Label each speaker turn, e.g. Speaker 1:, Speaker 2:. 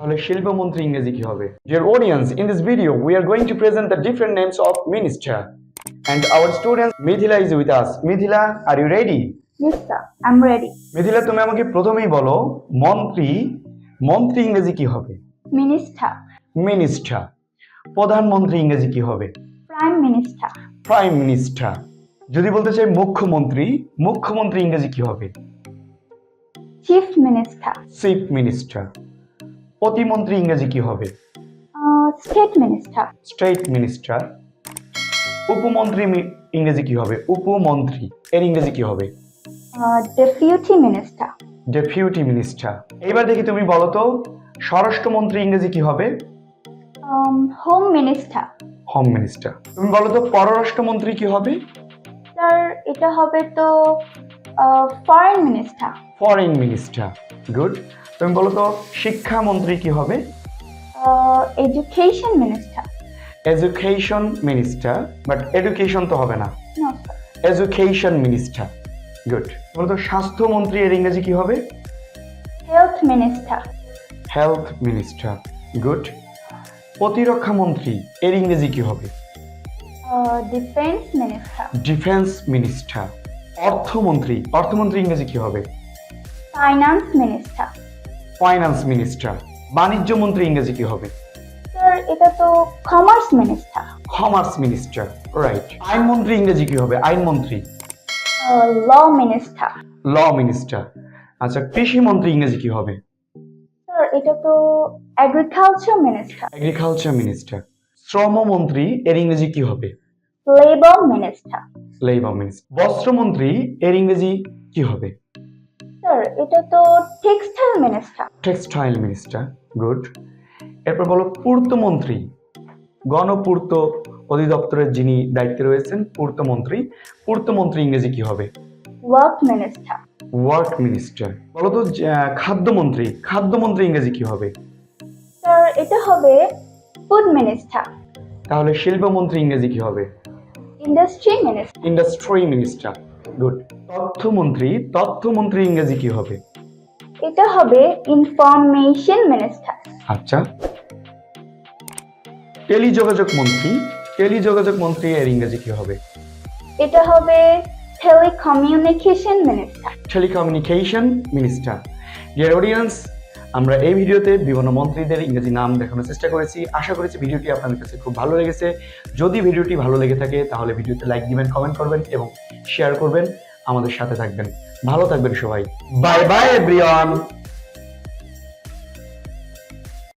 Speaker 1: তাহলে শিল্পমন্ত্রী ইংরেজি কি হবে? Dear audience in this video we are going to present the different names of minister and our student Mithila is with us. Mithila are you ready. Mithila তুমি আমাকে প্রথমেই বলো মন্ত্রী মন্ত্রী ইংরেজি কি হবে?
Speaker 2: Minister,
Speaker 1: মিনিস্টার প্রধানমন্ত্রী ইংরেজি কি হবে?
Speaker 2: Prime Minister,
Speaker 1: প্রাইম মিনিস্টার যদি বলতে চাই মুখ্যমন্ত্রী মুখ্যমন্ত্রী ইংরেজি কি হবে?
Speaker 2: Chief Minister,
Speaker 1: চিফ মিনিস্টার প্রতিমন্ত্রী ইংরেজি কি হবে?
Speaker 2: State Minister,
Speaker 1: স্টেট মিনিস্টার উপমন্ত্রী ইংরেজি কি হবে? উপমন্ত্রী। এর ইংরেজি কি হবে?
Speaker 2: Deputy Minister,
Speaker 1: ডেপুটি মিনিস্টার এবার দেখি তুমি বলো তো স্বরাষ্ট্রমন্ত্রী ইংরেজি কি হবে?
Speaker 2: Home Minister.
Speaker 1: হোম মিনিস্টার তুমি বলো তো পররাষ্ট্রমন্ত্রী কি হবে?
Speaker 2: স্যার এটা হবে তো foreign minister
Speaker 1: foreign minister good তুমি বলো তো শিক্ষামন্ত্রী কি হবে?
Speaker 2: Education minister
Speaker 1: education minister but education তো হবে না।
Speaker 2: নো
Speaker 1: এডুকেশন মিনিস্টার গুড বলো তো স্বাস্থ্যমন্ত্রী এর ইংরেজি কি হবে?
Speaker 2: Health minister
Speaker 1: health minister good প্রতিরক্ষা মন্ত্রী এর ইংরেজি কি হবে?
Speaker 2: ডিফেন্স মিনিস্টার
Speaker 1: ডিফেন্স মিনিস্টার অর্থমন্ত্রী অর্থমন্ত্রী ইংরেজি কি হবে?
Speaker 2: ফাইন্যান্স মিনিস্টার
Speaker 1: ফাইন্যান্স মিনিস্টার বাণিজ্য মন্ত্রী ইংরেজি কি হবে?
Speaker 2: স্যার এটা তো commerce minister
Speaker 1: commerce minister right আইনমন্ত্রী ইংরেজি কি হবে? আইনমন্ত্রী
Speaker 2: ল মিনিস্টার
Speaker 1: ল মিনিস্টার আচ্ছা কৃষি মন্ত্রী ইংরেজি কি হবে?
Speaker 2: স্যার এটা তো এগ্রিকালচার মিনিস্টার
Speaker 1: এগ্রিকালচার মিনিস্টার শ্রমমন্ত্রী এর ইংরেজি কি হবে?
Speaker 2: লেবার মিনিস্টার
Speaker 1: লেবার মিনিস্টার বস্ত্রমন্ত্রী এর ইংরেজি কি হবে?
Speaker 2: স্যার এটা তো textile minister
Speaker 1: textile minister good এরপর বলো পূর্তমন্ত্রী গণপূর্ত অধিদপ্তরের যিনি দায়িত্বে রয়েছেন পূর্তমন্ত্রী পূর্তমন্ত্রী ইংরেজি কি হবে?
Speaker 2: ওয়ার্ক মিনিস্টার
Speaker 1: ওয়ার্ক মিনিস্টার বলো তো খাদ্যমন্ত্রী খাদ্যমন্ত্রী ইংরেজি কি হবে?
Speaker 2: স্যার এটা হবে ফুড মিনিস্টার
Speaker 1: তাহলে শিল্পমন্ত্রী ইংরেজি কি হবে?
Speaker 2: Industry minister
Speaker 1: industry minister good তথ্যমন্ত্রী তথ্যমন্ত্রী ইংরেজি কি হবে?
Speaker 2: এটা হবে ইনফরমেশন মিনিস্টার
Speaker 1: আচ্ছা। টেলিযোগাযোগ মন্ত্রী টেলিযোগাযোগ মন্ত্রী এর ইংরেজি কি হবে?
Speaker 2: এটা হবে telecommunication minister
Speaker 1: telecommunication minister dear audience আমরা এই ভিডিওতে বিভিন্ন মন্ত্রীদের ইংরেজি নাম দেখানোর চেষ্টা করেছি। আশা করেছি ভিডিওটি আপনাদের কাছে খুব ভালো লেগেছে। যদি ভিডিওটি ভালো লেগে থাকে, তাহলে ভিডিওতে লাইক দিবেন, কমেন্ট করবেন এবং শেয়ার করবেন। আমাদের সাথে থাকবেন। ভালো থাকবেন সবাই। Bye bye, everyone.